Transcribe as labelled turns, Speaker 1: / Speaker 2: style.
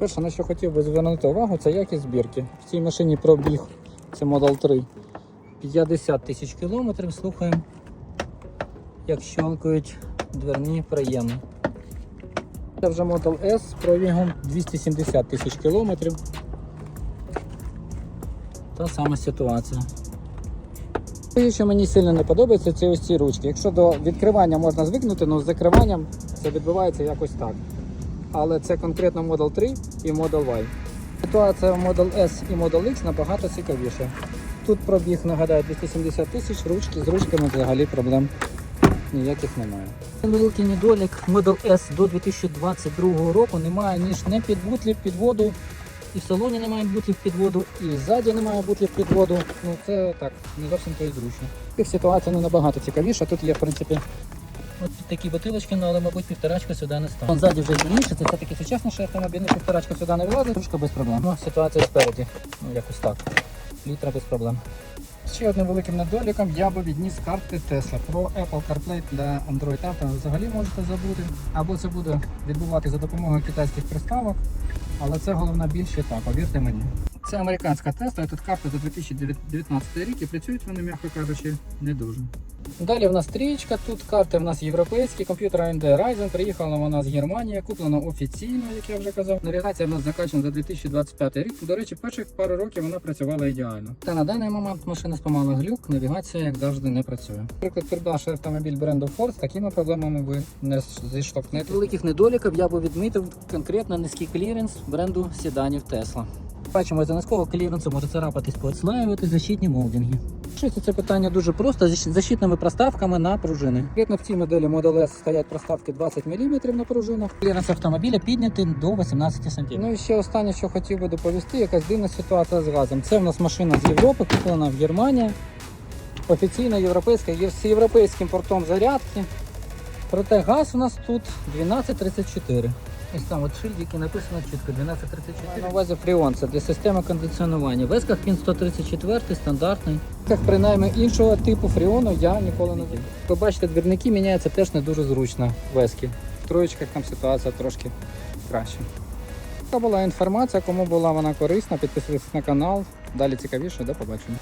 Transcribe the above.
Speaker 1: Перше, на що хотів би звернути увагу, це якість збірки. В цій машині пробіг, це Model 3, 50 тисяч кілометрів. Слухаємо, як щелкають дверні приємно. Це вже Model S з пробігом 270 тисяч кілометрів. Та сама ситуація. Те, що мені сильно не подобається, це ось ці ручки. Якщо до відкривання можна звикнути, але з закриванням це відбувається якось так. Але це конкретно Model 3 і Model Y. Ситуація Model S і Model X набагато цікавіша. Тут пробіг, нагадаю, 270 тисяч, ручки з ручками взагалі проблем ніяких немає. Великий недолік Model S до 2022 року немає ніж не під бутлів під воду, і в салоні немає бутлів під воду, і ззаді немає бутлів під воду. Ну це так, не зовсім то і зручно. Ситуація не набагато цікавіша. Тут є, в принципі, От такі бутилочки, ну, але, мабуть, півторачка сюди не стане. Ззаді вже зручніше, це все-таки сучасніший автомобіль, півторачка сюди не влазить, трошки без проблем. Ну, ситуація спереді, ну якось так. Літра без проблем. Ще одним великим недоліком я би відніс карти Tesla. Про Apple CarPlay для Android Auto взагалі можете забути. Або це буде відбуватися за допомогою китайських приставок, але це головна біль ще так, повірте мені. Це американська Tesla, тут карти за 2019 рік і працюють вони, м'яко кажучи, не дуже. Далі в нас стрічка, тут карти в нас європейські, комп'ютер AMD Ryzen, приїхала вона з Германії, куплена офіційно, як я вже казав. Навігація в нас закачана за 2025 рік. До речі, перших пару років вона працювала ідеально. Та на даний момент машина спомала глюк, навігація, як завжди, не працює. Наприклад, придбавши автомобіль бренду Ford, з такими проблемами ви не зіштовхнете. Великих недоліків я би відмітив конкретно низький кліренс бренду седанів Tesla. Бачимо, за низького кліренсу може царапатись, поотслаювати защитні молдинги. Вирішується це питання дуже просто з защитними проставками на пружини. Конкретно в цій моделі Model S стоять проставки 20 мм на пружинах. Кліренс автомобіля піднятий до 18 см. Ну і ще останнє, що хотів би доповісти, якась дивна ситуація з газом. Це в нас машина з Європи, куплена в Германії. Офіційно європейська, є з європейським портом зарядки. Проте газ у нас тут 1234. Ось там от шильдики написано чітко 1234. На увазі фріон, це для системи кондиціонування. В весках він 134 стандартний. Так, принаймні іншого типу фріону я ніколи не бачив. Ви бачите, двірники міняються теж не дуже зручно вески. В троєчках там ситуація трошки краще. Така була інформація, кому була вона корисна, підписуйтесь на канал. Далі цікавіше, до побачення.